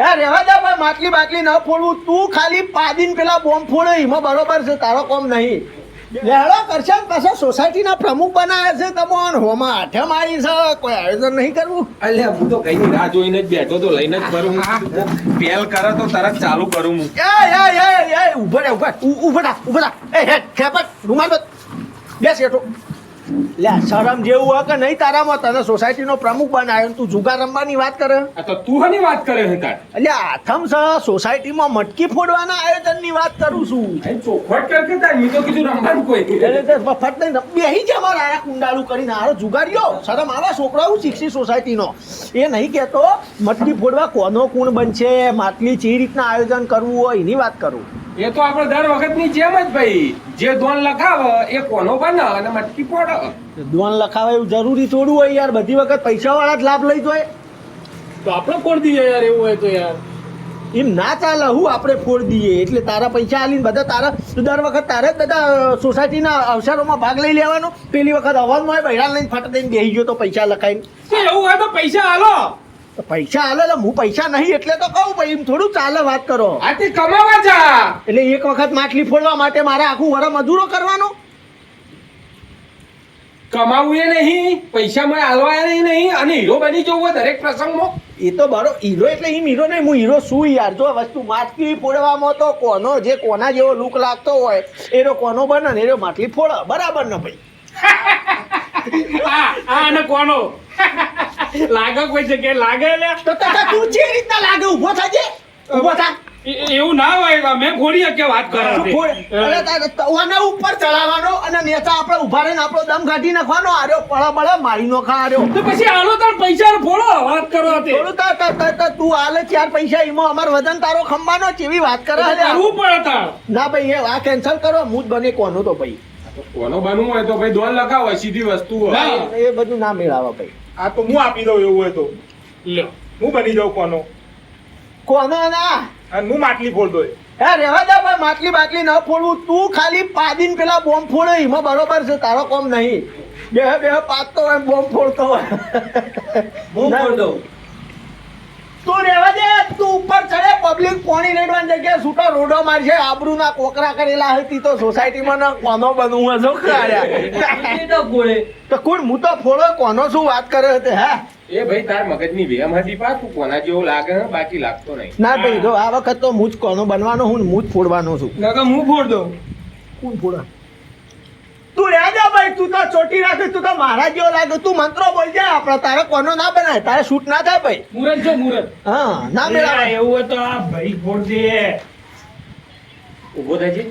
હે રેવા દે ભાઈ માટલી બાટલી ન ફોડવું. તું ખાલી પાદીન પેલા બોમ્બ ફોડે એમાં બરોબર છે તારો કોમ નહીં. લેહડો કરશે પાછા સોસાયટીના પ્રમુખ બનાવે છે તમોન હોમાં આઠે મારી છે કોઈ આયોજન નહીં કરવું? અલ્યા હું તો કઈ રાહ જોઈને જ બેઠો તો લઈને જ કરું પેલ કરે તો તરત ચાલુ કરું હું. એ એ એ એ ઊભો રે ઊભો ઊભો એ હે ખેપટ રૂમાલ બેસ હેઠો લે શરમ જેવું હોય કે નહીં તારામાં? તને સોસાયટીનો પ્રમુખ બનાવ્યો તું જુગાર રમવાની વાત કરે? તો તું હની વાત કરે છે તાર. એટલે આથમ સર સોસાયટીમાં મટકી ફોડવાના આયોજનની વાત કરું છું. ચોખવટ કર કે તાર મેં તો કીધું રમવાનું કોઈ. એટલે ફટ નહીં બેહી જ અમારા આયા કુંડાળું કરીને. આરો જુગાડ્યો શરમ આવે છોકરાઓ શીખશી સોસાયટીનો એ નહીં કહેતો મટકી ફોડવા કોનો કુણ બનશે માટલી ચી રીતના આયોજન કરવું હોય એની વાત કરું. એ તો આપણે દર વખતની જેમ જ ભાઈ. જે દોન લખાવ એ કોનો બને? અને મટકી પોડ. દોન લખાવે એવું જરૂરી થોડું હોય યાર. બધી વખત પૈસાવાળા જ લાભ લઈ જાય. તો આપણે ફોડ દઈએ યાર એવું હોય તો યાર. એમ ના ચાલે હું આપણે ફોડ દઈએ. એટલે તારા પૈસા આલીને બધા તારા તું દર વખત તારે જ બધા સોસાયટીના અવસરોમાં ભાગ લઈ લેવાનો. પેલી વખત અવાજમાં હોય બૈરા લઈને ફટ દઈને બેસી ગયો તો પૈસા લખાઈને. એવું હોય તો પૈસા હાલો તો પૈસા હાલે એટલે હું પૈસા નહીં એટલે તો કહું ભાઈ એમ થોડું ચાલે વાત કરો. આથી કમાવા જા. એટલે એક વખત માટલી ફોડવા માટે મારે આખું વર મજૂરો કરવાનો? કમાવું એ નહીં પૈસા મને હાલવા એ નહીં અને હીરો બની જવું હોય દરેક પ્રસંગમાં? એ તો બરો હીરો એટલે એમ હીરો નહીં હું હીરો શું યાર? જો વસ્તુ માટલી ફોડવામાં તો કોનો જે કોના જેવો લુક લાગતો હોય એનો કોનો બને ને એનો માટલી ફોડ. બરાબર ને ભાઈ? આ અને કોનો? લાગે કોઈ જગ્યાએ લાગે લે? તો તો જે રીતના લાગે ઊભો થાજે ઊભો થા. એવું ના હોય મેં ફોડી કે વાત કરે તવાના ઉપર ચડાવવાનો અને નેતા આપણે ઊભા રહીને આપણો દમ કાઢી નાખવાનો. આર્યો પળા પળા મારી નો ખા આર્યો. તો પછી હાલો તાર પૈસા ફોડો વાત કરો તે થોડું તો- આલે ચાર પૈસા એમાં અમાર વજન તારો ખંબાનો કેવી વાત કરે કરવું પડે તાર. ના ભાઈ એ આ કેન્સલ કરો હું જ બને કોનો તો ભાઈ. કોનો બનવું હોય તો ભાઈ દોન લખાવો સીધી વસ્તુ હોય. એ બધું ના મેળાવા ભાઈ. આ તો હું આપી દઉં એવું હોય તો. લ્યો. હું બની જાઉં કોનો? કોનો ના? અને હું માટલી ફોડતો. હે રેવા દે પણ માટલી બાટલી ન ફોડવું. તું ખાલી પાદીન પેલા બોમ્બ ફોડે એમાં બરોબર છે તારો કોમ નહીં. બે બે પાતો હોય બોમ્બ ફોડતો હોય. હું ના. ફોડ. દઉં તું રેવા દે તું ઉપર ચડે પબ્લિક પાણી રેડવાની જગ્યાએ છૂટો રોડો મારશે આબરૂના કોકરા કરેલા હતી તો સોસાયટીમાં ના કોનો બનવું હશે તો કોણ હું તો ફોડો કોનો શું વાત કરે હતો હા? એ ભાઈ તાર મગજની વેમ હતી પા તું કોના જેવો લાગે બાકી લાગતો નહીં. ના ભાઈ જો આ વખત તો હું જ કોનો બનવાનો હું ને હું જ ફોડવાનો છું. નકર હું ફોડ દઉં? કોણ ફોડા? તું જા ભાઈ તું તો ચોટી રાખે તું તો મારા જેવો લાગે. તું મંત્રો બોલ જાય આપણે તારે કોનો ના બનાય તારે શૂટ ના થાય ભાઈ. મુરત જો મુરત. હા ના મેળા એવું હોય તો આ ભાઈ ફોડ દે. ઊભો થાય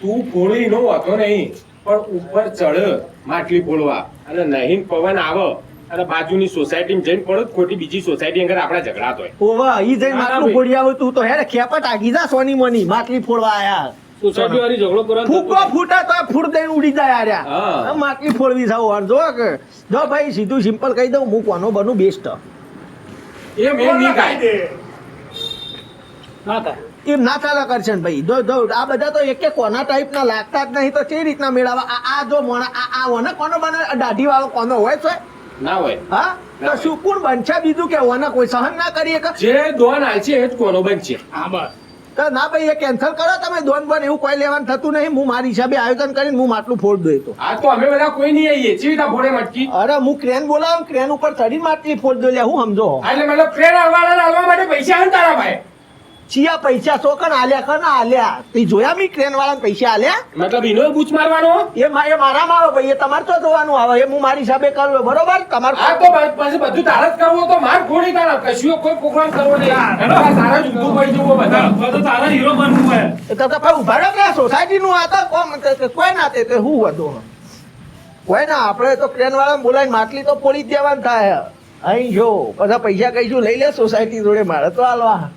તું ફોડી નો વાંધો નહીં પણ ઉપર ચડ માટલી ફોડવા. અને નહીં પવન આવો અને બાજુની સોસાયટીમાં જઈને પડો ખોટી બીજી સોસાયટી અંદર આપણા ઝઘડા હોય ઓવા ઈ જઈને માટલું. ફોડી આવું તું તો હેડ ખેપટ આગી જા સોની મોની માટલી ફોડવા આયા. સોસાયટી વાળી ઝઘડો કરો ફૂકો ફૂટે તો ફૂટ દઈને ઉડી જાય આર્યા. માટલી ફોડવી જાવ વાર જો કે. જો ભાઈ સીધું સિમ્પલ કહી દઉં હું કોનો બનું બેસ્ટ એ મેં નહીં કાંઈ. ના થાય. એમ ના ચાલે કરશે ને ભાઈ. જો જો આ બધા તો એક કોના ટાઈપ ના લાગતા જ નહીં તો કેવી રીતના મેળવવા આ આ જો મોણા આ આ ઓને કોનો બને? દાઢી વાળો કોનો હોય છે? ના હોય. હા? તો શું કોણ બનશે બીજું કે ઓને કોઈ સહન ના કરીએ કે જે દોન હાલશે એ જ કોનો બનશે. હા બસ. તો ના ભાઈ એ કેન્સલ કરો તમે દોન બોન એવું કોઈ લેવાનું થતું નહીં. હું મારી હિસાબે આયોજન કરીને હું માટલું ફોડ દઉં તો. આ તો અમે બધા કોઈ નહીં આવીએ છીએ રીતના ફોડે મટકી. અરે હું ક્રેન બોલાવું ક્રેન ઉપર ચડીને માટલી ફોડ દઉં લે હું સમજો? એટલે મતલબ ક્રેન વાળા આવવા માટે પૈસા હે તારા ભાઈ ચિયા પૈસા સો કણ આલ્યા કણ આલ્યા. તે જોયા મી ક્રેન વાળાને પૈસા આલ્યા? મતલબ એનો બૂચ મારવાનો? એ મા- એ મારામાં આવે ભાઈ એ તમારે તો જોવાનું આવે. એ હું મારી હિસાબે કરું બરોબર? તમારે આ તો પછી બધું તારે જ કરવું તો માર ખોડી તારા. કશું કોઈ પ્રોગ્રામ કરવો નહીં. તારા જ ઊંધું પડી જવું બધા તો તારા હીરો બનવું હોય. તો તો ભાઈ ઊભા રહો કે સોસાયટી નું આ તો કોમ કે- કે કોઈ ના તે તે હું વધુ? કોઈ ના આપણે તો ક્રેન વાળાને બોલાવીને માટલી તો પોળી જ દેવાનું થાય. અહીં જો બધા પૈસા કહીશું લઈ લે સોસાયટી જોડે મારે તો હાલવા.